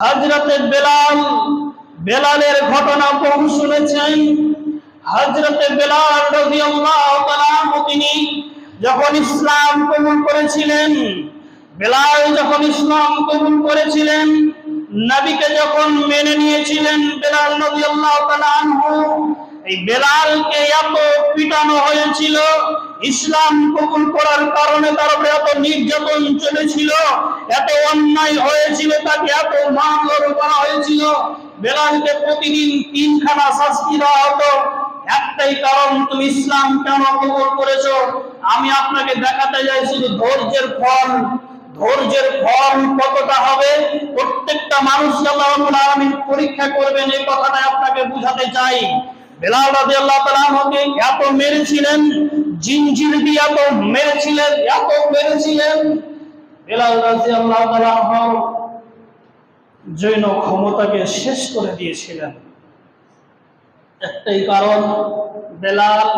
হজরতে বেলাল, বেলালের ঘটনা বহু শুনেছেন। হজরতে বেলাল তিনি যখন ইসলাম কবুল করেছিলেন, বেলাল যখন ইসলাম কবুল করেছিলেন, নবীকে যখন মেনে নিয়েছিলেন বেলাল রাদিয়াল্লাহু আল্লাহ এই বেলালকে এত পিটানো হয়েছিল, ইসলাম কবুল করার কারণে তার উপরে এত নির্যাতন চলেছিল, এত অন্যায় হয়েছিল, তাকে এত মারধর করা হয়েছিল। বেলালকে প্রতিদিন তিনখানা শাস্তি দেওয়া হতো। একটাই কারণ, তুমি ইসলাম কেন কবুল করেছ? আমি আপনাকে দেখাতে যাই শুধু ধৈর্যের ফল ধৈর্যের ফল কতটা হবে? প্রত্যেকটা মানুষ আল্লাহ পরীক্ষা করবেন, এই কথাটা আপনাকে বুঝাতে চাই। বেলাল রাদিয়াল্লাহু তাআলা আমাকে এত মেরেছিলেন, জিনজির দিয়ে এত মেরেছিলেন এত মেরেছিলেন। বেলাল রাদিয়াল্লাহু তাআলা জৈন ক্ষমতাকে শেষ করে দিয়েছিলেন। একটাই কারণ, বেলাল,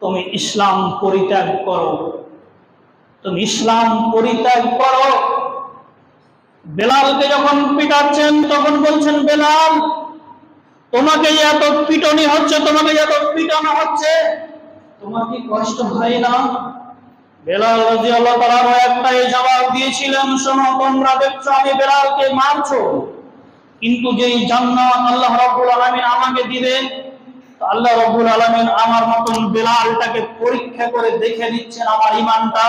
তুমি ইসলাম পরিত্যাগ করো। তুমি ইসলাম পরিত্যাগ করো। বেলালকে যখন পিটাচ্ছেন, তখন বলছেন, বেলাল তোমাকে এত পিটনি হচ্ছে তোমাকে এত পিটানো হচ্ছে। তোমার কি কষ্ট হয় না? বেলাল রাদিয়াল্লাহু তাআলা একটাই জবাব দিয়েছিলেন শোনো তোমরা দেখছ আমি বেলালকে মারছো। কিন্তু যেই জান্নাত আল্লাহ রাব্বুল আলামিন আমাকে দিবেন তো আল্লাহ রাব্বুল আলামিন আমার মতন বেলালটাকে পরীক্ষা করে দেখে দিচ্ছেন আমার ঈমানটা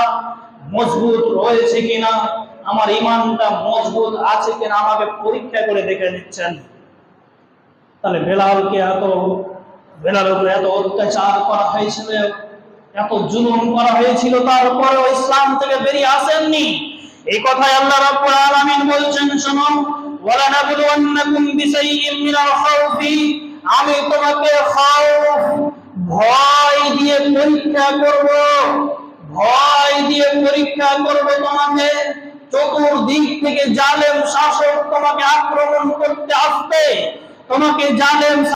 মজবুত রয়েছে কিনা আমার ঈমানটা মজবুত আছে কিনা আমাকে পরীক্ষা করে দেখে দিচ্ছেন তাহলে বেলালকে এত, বেলালের উপরে এত অত্যাচার করা হয়েছিল, এত জুলুম করা হয়েছিল, তারপরেও ইসলাম থেকে বেরিয়ে আসেননি। এই কথাই আল্লাহ রাব্বুল আলামিন বলছেন, শোনো ওয়ালা নাবলুওয়ান্নাকুম বিশাইইম মিনাল খাউফি, আমি তোমাকে খাউফ, ভয় দিয়ে পরীক্ষা করব, ভয় দিয়ে পরীক্ষা করব তোমাকে, চতুর্দিক থেকে জালেম শাসক তোমাকে আক্রমণ করতে আসবে তোমাকে জালেম